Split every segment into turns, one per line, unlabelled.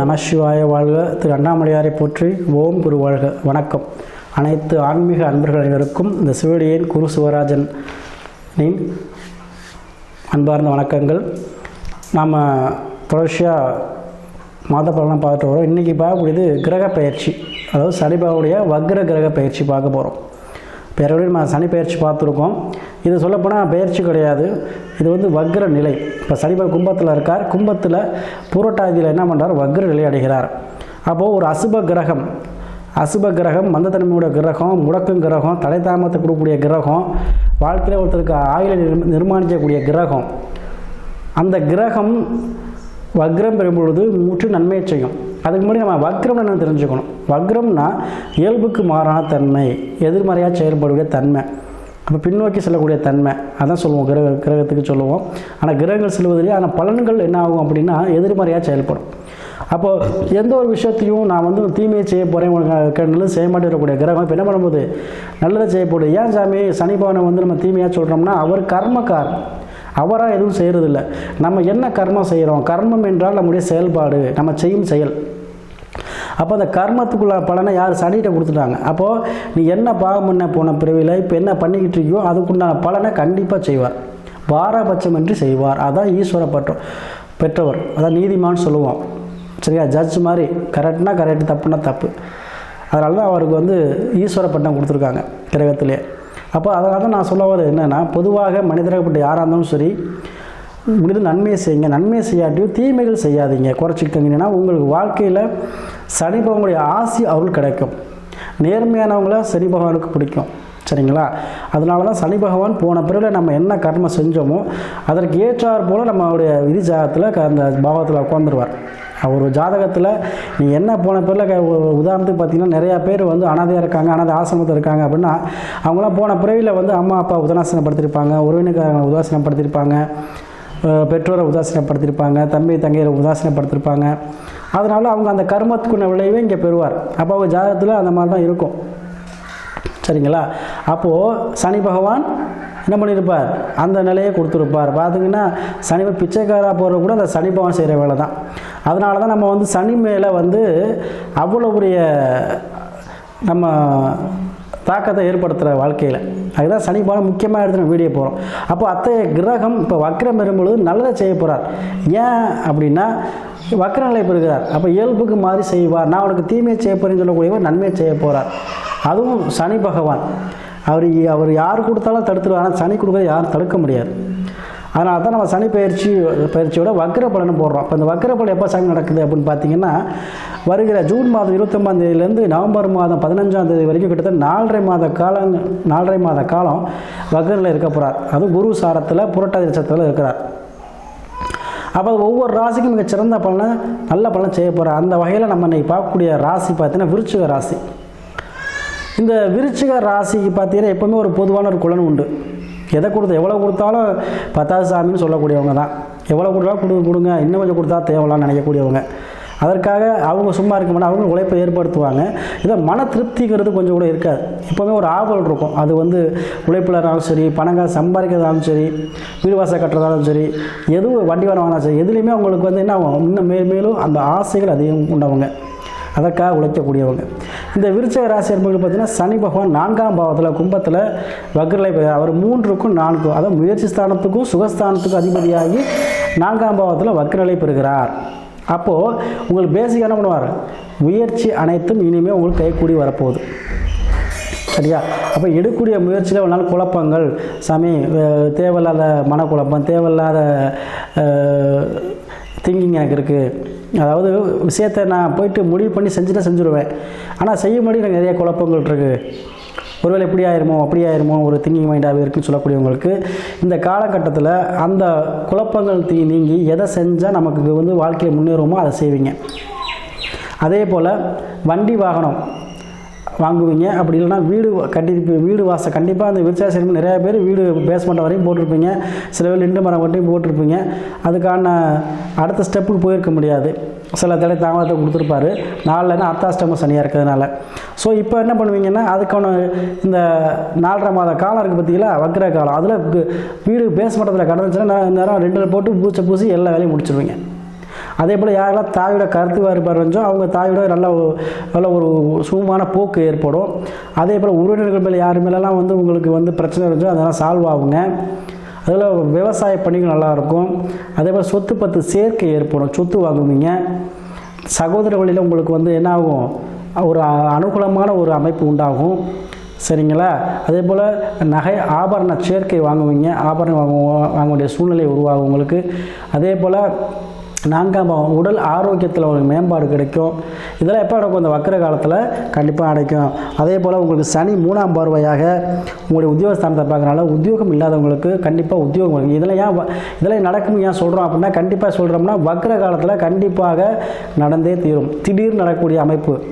நமசிவாய வாழ்க. திரு அண்ணாமலையாரை போற்றி ஓம் குரு வாழ்க. வணக்கம். அனைத்து ஆன்மீக அன்பர்கள் அனைவருக்கும் இந்த சிவடியின் குரு சிவராஜனின் அன்பார்ந்த வணக்கங்கள். நாம் தொடர்ச்சியாக மாத பலனாக பார்த்துட்டு வரோம். இன்றைக்கி பார்க்கக்கூடியது கிரக பயிற்சி. அதாவது சனிபாவுடைய வக்ர கிரக பயிற்சி பார்க்க போகிறோம் இப்போ நம்ம சனி பயிற்சி பார்த்துருக்கோம். இது சொல்லப்போனால் பயிற்சி கிடையாது. இது வந்து வக்ர நிலை இப்போ சனிபர் கும்பத்தில் இருக்கார். கும்பத்தில் பூரட்டாதியில் என்ன பண்ணுறார் வக்ர நிலை அடைகிறார். அப்போது ஒரு அசுப கிரகம். அசுப கிரகம் மந்தத்தன்மையோட கிரகம் முடக்கும் கிரகம் தலை தாமத்தை கொடுக்கக்கூடிய கிரகம் வாழ்க்கையில் ஒருத்தருக்கு ஆயுளை நிர்மாணிக்கக்கூடிய கிரகம். அந்த கிரகம் வக்ரம் பெறும்பொழுது முற்று நன்மையை செய்யும். அதுக்கு முன்னாடி நம்ம வக்ரம் என்ன தெரிஞ்சுக்கணும்? வக்ரம்னா இயல்புக்கு மாறான தன்மை எதிர்மறையாக செயல்படக்கூடிய தன்மை. அப்போ பின்னோக்கி செல்லக்கூடிய தன்மை. அதான் சொல்லுவோம் கிரக கிரகத்துக்கு சொல்லுவோம். ஆனால் கிரகங்கள் செல்வதிலே ஆனால் பலன்கள் என்ன ஆகும் அப்படின்னா எதிர்மறையாக செயல்படும். அப்போது எந்த ஒரு விஷயத்தையும் நான் வந்து தீமையை செய்ய போகிறேன் உனக்கு நல்லது செய்ய மாட்டேறக்கூடிய கிரகம் இப்போ என்ன பண்ணும்போது? நல்லதை செய்யப்படும் ஏன் சாமி? சனி பவனை வந்து நம்ம தீமையாக சொல்கிறோம்னா அவர் கர்மக்கார் அவராக எதுவும் செய்கிறதில்ல நம்ம என்ன கர்மம் செய்கிறோம் கர்மம் என்றால் நம்முடைய செயல்பாடு நம்ம செய்யும் செயல். அப்போ அந்த கர்மத்துக்குள்ள பலனை யார் சனிகிட்ட கொடுத்துட்டாங்க. அப்போது நீ என்ன பாவம் பண்ண போன பிறவியில் இப்போ என்ன பண்ணிக்கிட்டு இருக்கியோ அதுக்குண்டான பலனை கண்டிப்பாக செய்வார். பாரபட்சமின்றி செய்வார். அதான் ஈஸ்வர பற்ற பெற்றவர். அதான் நீதிமான்னு சொல்லுவோம் சரியா? ஜட்ஜ் மாதிரி. கரெக்ட்னா கரெக்ட் தப்புனா தப்பு. அதனால தான் அவருக்கு வந்து ஈஸ்வர பட்டம் கொடுத்துருக்காங்க கிரகத்திலே. அப்போ அதனால தான் நான் சொல்ல வரது என்னென்னா பொதுவாக மனிதர்களப்பட்ட யாராக இருந்தாலும் சரி முடிந்து நன்மையை செய்யுங்க. நன்மையை செய்யாட்டியும் தீமைகள் செய்யாதீங்க. குறைச்சிக்கங்கன்னா உங்களுக்கு வாழ்க்கையில் சனி பகவானுடைய ஆசி அவர்கள் கிடைக்கும். நேர்மையானவங்கள சனி பகவானுக்கு பிடிக்கும். சரிங்களா? அதனால தான் சனி பகவான் போன பிறகு நம்ம என்ன கர்மம் செஞ்சோமோ அதற்கு ஏற்றார் போல் நம்மளுடைய விதி ஜாதகத்தில் அந்த பாவத்தில் உட்காந்துருவார் அவர் ஜாதகத்தில் நீ என்ன போன பிறகு உதாரணத்துக்கு பார்த்தீங்கன்னா நிறையா பேர் வந்து அனாதையாக இருக்காங்க அனாதை ஆசிரமத்தில் இருக்காங்க அப்படின்னா அவங்களாம் போன பிறவியில் வந்து அம்மா அப்பா உதாசீனப்படுத்தியிருப்பாங்க உறவினர்காரங்க உதாசீனப்படுத்தியிருப்பாங்க பெற்றோரை உதாசீனப்படுத்தியிருப்பாங்க தம்பி தங்கையரை உதாசீனப்படுத்தியிருப்பாங்க. அதனால் அவங்க அந்த கர்மத்துக்குள்ள விளைவே இங்கே பெறுவார். அப்போ அவங்க ஜாதகத்தில் அந்த மாதிரி தான் இருக்கும். சரிங்களா? அப்போது சனி பகவான் என்ன பண்ணியிருப்பார்? அந்த நிலையை கொடுத்துருப்பார். பார்த்தீங்கன்னா சனி பிச்சைக்காராக போகிறது கூட அந்த சனி பகவான் செய்கிற வேலை தான். அதனால தான் நம்ம வந்து சனி மேலே வந்து அவ்வளோ பெரிய நம்ம தாக்கத்தை ஏற்படுத்துகிற வாழ்க்கையில். அதுதான் சனி பகவான் முக்கியமாக எடுத்து நம்ம வீடியோ போகிறோம் அப்போ அத்தைய கிரகம் இப்போ வக்ரம் பெறும்பொழுது நல்லதை செய்ய போகிறார் ஏன் அப்படின்னா வக்ர நிலை பெறுகிறார். அப்போ இயல்புக்கு மாறி செய்வார். நான் உனக்கு தீமையை செய்ய போகிறேன்னு சொல்லக்கூடியவர் நன்மையை செய்ய போகிறார் அதுவும் சனி பகவான். அவர் அவர் யார் கொடுத்தாலும் தடுத்துருவார். ஆனால் சனி கொடுக்க யாரும் தடுக்க முடியாது. அதனால தான் நம்ம சனி பயிற்சி பயிற்சியோட வக்கர பலன் போடுறோம். இப்போ இந்த வக்ர பலன் எப்போ சாமி நடக்குது அப்படின்னு பார்த்தீங்கன்னா வருகிற ஜூன் மாதம் இருபத்தொம்பதாம் தேதியிலேருந்து நவம்பர் மாதம் பதினஞ்சாம் தேதி வரைக்கும் கிட்டத்தட்ட நாலரை மாத காலம் நாலரை மாத காலம் வக்கரில் இருக்க போகிறார் அதுவும் குரு சாரத்தில் புரட்டாதி நட்சத்திரத்தில் இருக்கிறார். அப்போ ஒவ்வொரு ராசிக்கும் மிக சிறந்த பலனை நல்ல பலனை செய்ய போகிறார் அந்த வகையில் நம்ம இன்னைக்கு பார்க்கக்கூடிய ராசி பார்த்தீங்கன்னா விருச்சிக ராசி. இந்த விருச்சிக ராசிக்கு பார்த்தீங்கன்னா எப்போவுமே ஒரு பொதுவான ஒரு குலன் உண்டு. எதை கொடுத்து எவ்வளோ கொடுத்தாலும் பத்தாவது சாமின்னு சொல்லக்கூடியவங்க தான். எவ்வளோ கொடுத்தாலும் கொடுங்க கொடுங்க இன்னும் கொஞ்சம் கொடுத்தா தேவலாம்னு நினைக்கக்கூடியவங்க. அதற்காக அவங்க சும்மா இருக்க மாட்டாங்க அவங்க உழைப்பை ஏற்படுத்துவாங்க. இதை மன திருப்திங்கிறது கொஞ்சம் கூட இருக்காது. எப்போவுமே ஒரு ஆவல் இருக்கும். அது வந்து உழைப்பிலனாலும் இருந்தாலும் சரி பணங்கள் சம்பாதிக்கிறதாலும் சரி வீடு வாசல் கட்டுறதாலும் சரி எதுவும் வண்டி வர வாங்கினாலும் சரி எதுலேயுமே அவங்களுக்கு வந்து என்ன ஆகும்? இன்னும் மேல் மேலும் அந்த ஆசைகள் அதிகம் உண்டவங்க. அதற்காக உழைக்கக்கூடியவங்க. இந்த விருச்சக ராசி என்பவர்கள் பார்த்தீங்கன்னா சனி பகவான் நான்காம் பாவத்தில் கும்பத்தில் வக்ரலை அவர் மூன்றுக்கும் நான்கும் அதாவது முயற்சி ஸ்தானத்துக்கும் சுகஸ்தானத்துக்கும் அதிபதியாகி நான்காம் பாவத்தில் வக்ரலை பெறுகிறார். அப்போது உங்களுக்கு பேசிக் என்ன பண்ணுவார்? முயற்சி அனைத்தும் இனிமேல் உங்களுக்கு கைக்கூடி வரப்போகுது. சரியா? அப்போ எடுக்கக்கூடிய முயற்சியில் ஒரு நாள் குழப்பங்கள் சாமி தேவையில்லாத மனக்குழப்பம் தேவையில்லாத திங்கிங் எனக்கு இருக்குது அதாவது விஷயத்தை நான் போயிட்டு முடிவு பண்ணி செஞ்சுட்டு செஞ்சுருவேன். ஆனால் செய்யும்படி எனக்கு நிறைய குழப்பங்கள் இருக்குது ஒருவேளை இப்படி ஆயிருமோ அப்படி ஆயிருமோ ஒரு திங்கிங் மைண்டாகவே இருக்குன்னு சொல்லக்கூடியவங்களுக்கு இந்த காலகட்டத்தில் அந்த குழப்பங்கள் தீ நீங்கி எதை செஞ்சால் நமக்கு வந்து வாழ்க்கையில் முன்னேறுமோ அதை செய்வீங்க. அதே போல் வண்டி வாகனம் வாங்குவீங்க. அப்படி இல்லைன்னா வீடு கட்டி வீடு வாசல் கண்டிப்பாக அந்த விருச்சாசனம் நிறையா பேர் வீடு பேஸ்மெண்ட் வரையும் போட்டிருப்பீங்க. சில பேர் ரெண்டு மரம் வரையும் போட்டிருப்பீங்க. அதுக்கான அடுத்த ஸ்டெப்புக்கு போயிருக்க முடியாது. சில தடவை தாமதத்தை கொடுத்துருப்பாரு. நாலுலன்னா அர்த்தாஷ்டம சனியாக இருக்கிறதுனால. ஸோ இப்போ என்ன பண்ணுவீங்கன்னா அதுக்கான இந்த நாலரை மாத காலம் இருக்குது பார்த்தீங்களா? வக்ர காலம். அதில் வீடு பேஸ்மெண்டத்தில் கடந்துச்சுன்னா நேரம் ரெண்டு போட்டு பூச்சை பூசி எல்லா வேலையும் முடிச்சிருவீங்க. அதே போல் யாரெல்லாம் தாயோட கருத்து வேறுபாடு இருந்துச்சோ அவங்க தாயோட நல்ல நல்ல ஒரு சுகமான போக்கு ஏற்படும். அதே போல் உறவினர்கள் மேலே யார் மேலெல்லாம் வந்து உங்களுக்கு வந்து பிரச்சனை இருந்துச்சோ அதெல்லாம் சால்வ் ஆகுங்க. அதில் விவசாய பணிகள் நல்லாயிருக்கும். அதே போல் சொத்து பத்து சேர்க்கை ஏற்படும். சொத்து வாங்குவீங்க. சகோதர வழியில் உங்களுக்கு வந்து என்ன ஆகும் ஒரு அனுகூலமான ஒரு அமைப்பு உண்டாகும். சரிங்களா? அதே போல் நகை ஆபரண சேர்க்கை வாங்குவீங்க. ஆபரணம் வாங்க வாங்க வேண்டிய சூழ்நிலை உருவாகும் உங்களுக்கு. அதே போல் நான்காம் பாவம் உடல் ஆரோக்கியத்தில் ஒரு மேம்பாடு கிடைக்கும். இதெல்லாம் எப்போ நடக்கும்? இந்த வக்கர காலத்தில் கண்டிப்பாக அடைக்கும் அதே போல் உங்களுக்கு சனி மூணாம் பார்வையாக உங்களுடைய உத்தியோகஸ்தானத்தை பார்க்குறனால உத்தியோகம் இல்லாதவங்களுக்கு கண்டிப்பாக உத்தியோகம் கிடைக்கும். இதெல்லாம் ஏன் இதெல்லாம் நடக்கும் ஏன் சொல்கிறோம் அப்படின்னா கண்டிப்பாக சொல்கிறோம்னா வக்கர காலத்தில் கண்டிப்பாக நடந்தே தீரும். திடீர்னு நடக்கக்கூடிய அமைப்பு.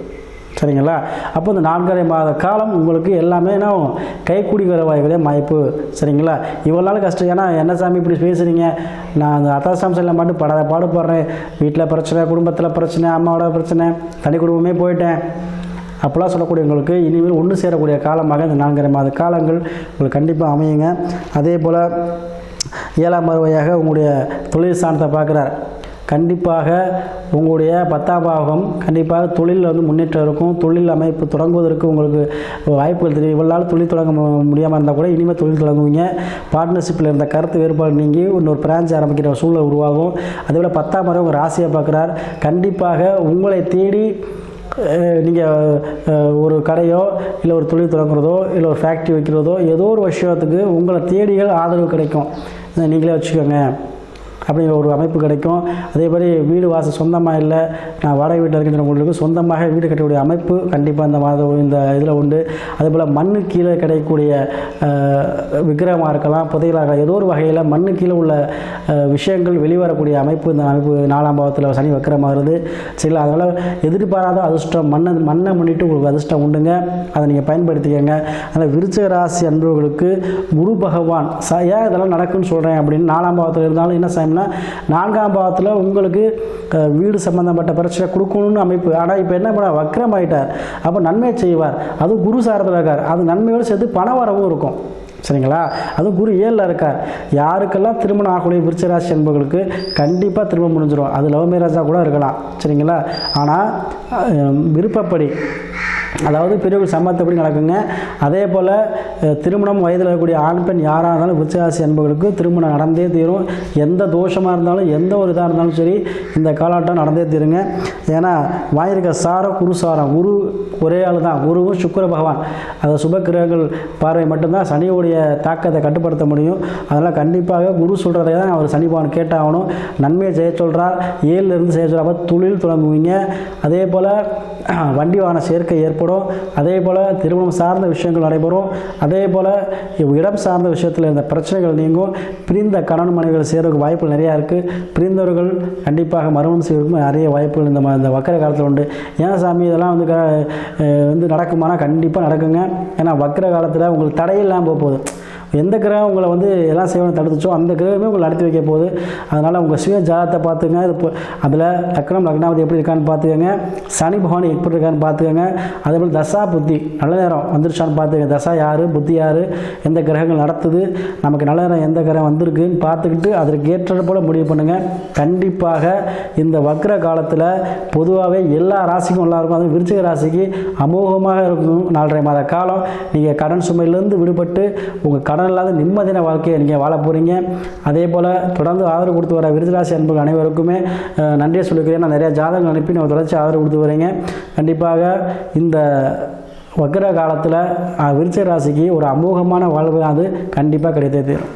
சரிங்களா? அப்போ இந்த நான்கரை மாத காலம் உங்களுக்கு எல்லாமே என்ன கைக்குடி கைக்கூடி வரவாய்களே வாய்ப்பு சரிங்களா? இவ்வளோ நாள் கஷ்டம். ஏன்னா என்ன சாமி இப்படி பேசுகிறீங்க நான் அந்த அத்தாசாம்சத்தில் மட்டும் படாத பாடுபடுறேன் வீட்டில் பிரச்சனை குடும்பத்தில் பிரச்சனை அம்மாவோட பிரச்சனை தனி குடும்பமே போயிட்டேன். அப்போலாம் சொல்லக்கூடியவங்களுக்கு இனிமேல் ஒன்று சேரக்கூடிய காலமாக இந்த நான்கரை மாத காலங்கள் உங்களுக்கு கண்டிப்பாக அமையுங்க. அதே போல் ஏழாம் பருவையாக உங்களுடைய தொழில் ஸ்தானத்தை பார்க்குறார். கண்டிப்பாக உங்களுடைய பத்தாம் பாகம் கண்டிப்பாக தொழிலில் வந்து முன்னேற்றம் இருக்கும். தொழில் அமைப்பு தொடங்குவதற்கு உங்களுக்கு வாய்ப்புகள் தெரியும். இவ்வளோ நாள் தொழில் தொடங்க முடியாமல் இருந்தால் கூட இனிமேல் தொழில் தொடங்குவீங்க. பார்ட்னர்ஷிப்பில் இருந்த கருத்து வேறுபாடு நீங்கி இன்னொரு பிரான்ச் ஆரம்பிக்கிற சூழல் சூழ்நிலை உருவாகும். அதேபோல் பத்தாம் வரை உங்கள் ராசியை பார்க்குறார். கண்டிப்பாக உங்களை தேடி நீங்கள் ஒரு கடையோ இல்லை ஒரு தொழில் தொடங்குறதோ இல்லை ஒரு ஃபேக்ட்ரி வைக்கிறதோ ஏதோ ஒரு விஷயத்துக்கு உங்களை தேடிகள் ஆதரவு கிடைக்கும். நீங்களே வச்சுக்கோங்க. அப்படிங்கிற ஒரு அமைப்பு கிடைக்கும். அதே மாதிரி வீடு வாசல் சொந்தமாக இல்லை நான் வாடகை வீட்டில் இருக்கின்றவங்களுக்கு சொந்தமாக வீடு கட்டக்கூடிய அமைப்பு கண்டிப்பாக இந்த மாத இந்த இதில் உண்டு. அதே போல் மண்ணு கீழே கிடைக்கக்கூடிய விக்கிரகமாக இருக்கலாம் புதையலாக இருக்கலாம். ஏதோ ஒரு வகையில் மண்ணு கீழே உள்ள விஷயங்கள் வெளிவரக்கூடிய அமைப்பு இந்த அமைப்பு நாலாம் பாவத்தில் சனி வக்கரமாகிறது சரிங்களா அதனால் எதிர்பாராத அதிர்ஷ்டம் மண்ணை மண்ணை முன்னிட்டு உங்களுக்கு அதிர்ஷ்டம் உண்டுங்க. அதை நீங்கள் பயன்படுத்திக்கங்க. அதனால் விருச்சக ராசி அன்பர்களுக்கு குரு பகவான் ச ஏன் இதெல்லாம் நடக்குன்னு சொல்கிறேன் அப்படின்னு நாலாம் பாவத்தில் இருந்தாலும் என்ன பார்த்தீங்கன்னா நான்காம் பாவத்தில் உங்களுக்கு வீடு சம்மந்தப்பட்ட பிரச்சனை கொடுக்கணும்னு அமைப்பு. ஆனால் இப்போ என்ன பண்ண வக்ரம் ஆகிட்டார் அப்போ நன்மை செய்வார். அதுவும் குரு சாரத்தில் இருக்கார். அது நன்மையோடு சேர்த்து பண வரவும் இருக்கும். சரிங்களா? அதுவும் குரு ஏழில் இருக்கார். யாருக்கெல்லாம் திருமணம் ஆகக்கூடிய விருச்சராசி என்பவர்களுக்கு கண்டிப்பாக திருமணம் முடிஞ்சிடும் அது லவ் மேரேஜாக கூட இருக்கலாம். சரிங்களா? ஆனால் விருப்பப்படி அதாவது பெரியவர்கள் சம்மத்தப்படி நடக்குங்க? அதே போல் திருமணம் வயதில் இருக்கக்கூடிய ஆண் பெண் யாராக இருந்தாலும் விருச்சராசி என்பவர்களுக்கு திருமணம் நடந்தே தீரும். எந்த தோஷமாக இருந்தாலும் எந்த ஒரு இதாக இருந்தாலும் சரி இந்த காலாட்டம் நடந்தே தீருங்க. ஏன்னா வாங்கியிருக்க சாரம் குரு சாரம். குரு ஒரே ஆள் தான். குருவும் சுக்கர பகவான். அது சுப கிரகங்கள் பார்வை மட்டும்தான் சனியுடைய தாக்கத்தை கட்டுப்படுத்த முடியும். அதனால் கண்டிப்பாக குரு சொல்கிறதை தான் அவர் சனி பகவான் கேட்டாகணும். நன்மையை செய்ய சொல்கிறார் ஏழிலிருந்து செய்ய சொல்கிறார் அப்போ தொழில் தொடங்குவீங்க. அதே போல் வண்டி வாகன சேர்க்கை ஏற்படும். அதே போல் திருமணம் சார்ந்த விஷயங்கள் நடைபெறும். அதே போல் இடம் சார்ந்த விஷயத்தில் இருந்த பிரச்சனைகள் நீங்கும். பிரிந்த கணவன் மனைவிகள் சேர்றதுக்கு வாய்ப்புகள் நிறையா இருக்குது பிரிந்தவர்கள் கண்டிப்பாக மறுமணம் செய்வதற்கு நிறைய வாய்ப்புகள் இந்த இந்த வக்கர காலத்தில் உண்டு. ஏன் சாமி இதெல்லாம் வந்து க- வந்து நடக்குமானா கண்டிப்பாக நடக்குங்க. ஏன்னா வக்கர காலத்தில் உங்களுக்கு தடையில்லாமல் போக போகுது. எந்த கிரகம் உங்களை வந்து எல்லாம் செய்வனை தடுத்துச்சோ அந்த கிரகமே உங்களை நடத்தி வைக்க போகுது. அதனால் உங்கள் சுய ஜாதத்தை பார்த்துங்க இது அதில் லக்னம் லக்னாவதி எப்படி இருக்கான்னு பார்த்துக்கோங்க. சனி பகவான் எப்படி இருக்கான்னு பார்த்துக்கோங்க. அதேபோல் தசா புத்தி நல்ல நேரம் வந்துருச்சான்னு பார்த்துக்கங்க. தசா யார் புத்தி யார் எந்த கிரகங்கள் நடத்துது நமக்கு நல்ல நேரம் எந்த கிரகம் வந்திருக்குன்னு பார்த்துக்கிட்டு அதற்கு ஏற்றது போல் முடிவு பண்ணுங்கள் கண்டிப்பாக இந்த வக்ர காலத்தில் பொதுவாகவே எல்லா ராசிக்கும் நல்லா இருக்கும். அதுவும் விருச்சிக ராசிக்கு அமோகமாக இருக்கும். நாலரை மாத காலம். நீங்கள் கடன் சுமையிலேருந்து விடுபட்டு உங்கள் கடன் இல்லாத நிம்மதியான வாழ்க்கையை நீங்கள் வாழ போகிறீங்க அதே போல் தொடர்ந்து ஆதரவு கொடுத்து வர விருதுராசி அன்புகள் அனைவருக்குமே நன்றியை சொல்லிக்கிறேன். நான் நிறைய ஜாதகம் அனுப்பி நான் தொடர்ச்சி ஆதரவு கொடுத்து வரீங்க. கண்டிப்பாக இந்த வக்கர காலத்தில் விருச்ச ராசிக்கு ஒரு அமோகமான வாழ்வு அது கண்டிப்பாக கிடைத்தது தீரும்.